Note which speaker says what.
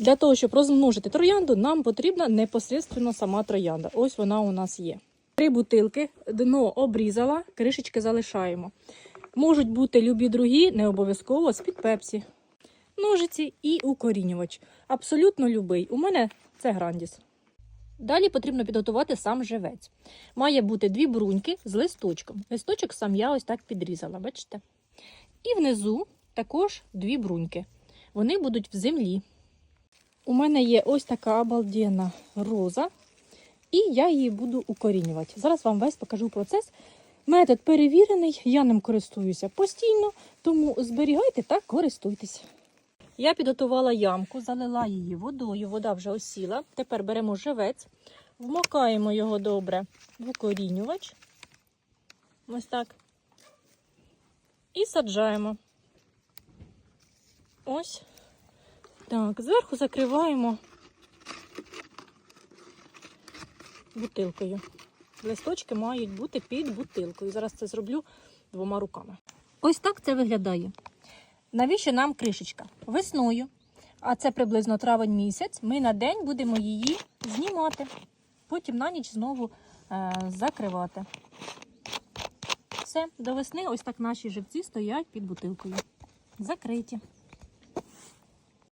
Speaker 1: Для того, щоб розмножити троянду, нам потрібна непосередньо сама троянда. Ось вона у нас є. Три бутилки, дно обрізала, кришечки залишаємо. Можуть бути любі другі, не обов'язково з-під пепсі. Ножиці і укорінювач. Абсолютно любий. У мене це грандіс. Далі потрібно підготувати сам живець. Має бути дві бруньки з листочком. Листочок сам я ось так підрізала, бачите? І внизу також дві бруньки. Вони будуть в землі. У мене є ось така обалденна роза, і я її буду укорінювати. Зараз вам весь покажу процес. Метод перевірений, я ним користуюся постійно, тому зберігайте та користуйтесь. Я підготувала ямку, залила її водою, вода вже осіла. Тепер беремо живець, вмокаємо його добре в укорінювач. Ось так. І саджаємо. Ось. Так, зверху закриваємо бутилкою. Листочки мають бути під бутилкою. Зараз це зроблю двома руками. Ось так це виглядає. Навіщо нам кришечка? Весною, а це приблизно травень місяць, ми на день будемо її знімати. Потім на ніч знову е, закривати. Все, до весни ось так наші живці стоять під бутилкою. Закриті.